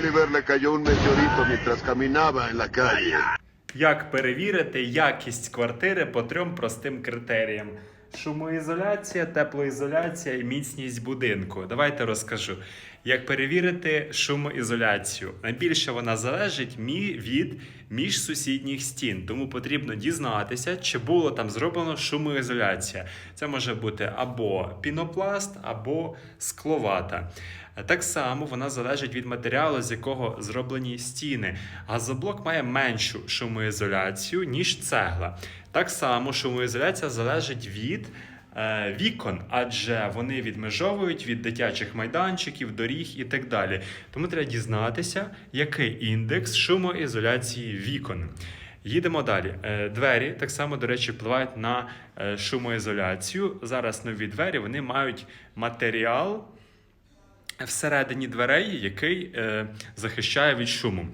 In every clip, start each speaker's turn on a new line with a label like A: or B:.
A: Oliver le cayó un meteorito mientras caminaba en.
B: Як перевірити якість квартири по трьом простим критеріям: шумоізоляція, теплоізоляція і міцність будинку. Давайте розкажу. Як перевірити шумоізоляцію? Найбільше вона залежить від міжсусідніх стін, тому потрібно дізнатися, чи було там зроблено шумоізоляція. Це може бути або пінопласт, або скловата. Так само вона залежить від матеріалу, з якого зроблені стіни. Газоблок має меншу шумоізоляцію, ніж цегла. Так само шумоізоляція залежить від е, вікон, адже вони відмежовують від дитячих майданчиків, доріг і так далі. Тому треба дізнатися, який індекс шумоізоляції вікон. Їдемо далі. Е, Двері так само, до речі, впливають на е, шумоізоляцію. Зараз нові двері вони мають матеріал всередині дверей, який е, захищає від шуму.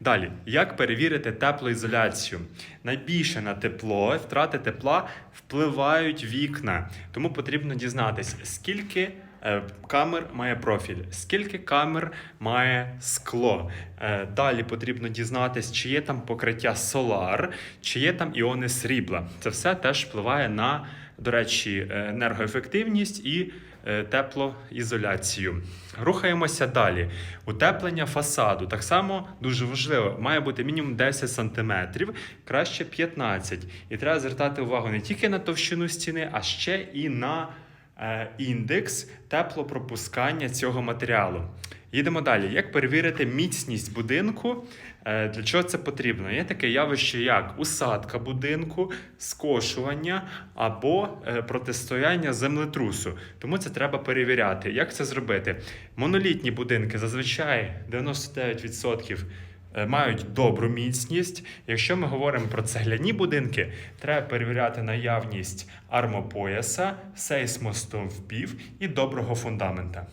B: Далі, як перевірити теплоізоляцію? Найбільше на тепло, втрати тепла впливають вікна. Тому потрібно дізнатися, скільки е, камер має профіль, скільки камер має скло. Е, далі потрібно дізнатися, чи є там покриття солар, чи є там іони срібла. Це все теж впливає на, до речі, е, енергоефективність і теплоізоляцію. Рухаємося далі. Утеплення фасаду так само дуже важливо. Має бути мінімум 10 см, краще 15 І треба звертати увагу не тільки на товщину стіни, а ще і на е, індекс теплопропускання цього матеріалу. Їдемо далі. Як перевірити міцність будинку? Е, Для чого це потрібно? Є таке явище, як усадка будинку, скошування або е, протистояння землетрусу. Тому це треба перевіряти. Як це зробити? Монолітні будинки зазвичай 99% е, мають добру міцність. Якщо ми говоримо про цегляні будинки, треба перевіряти наявність армопояса, сейсмостовпів і доброго фундамента.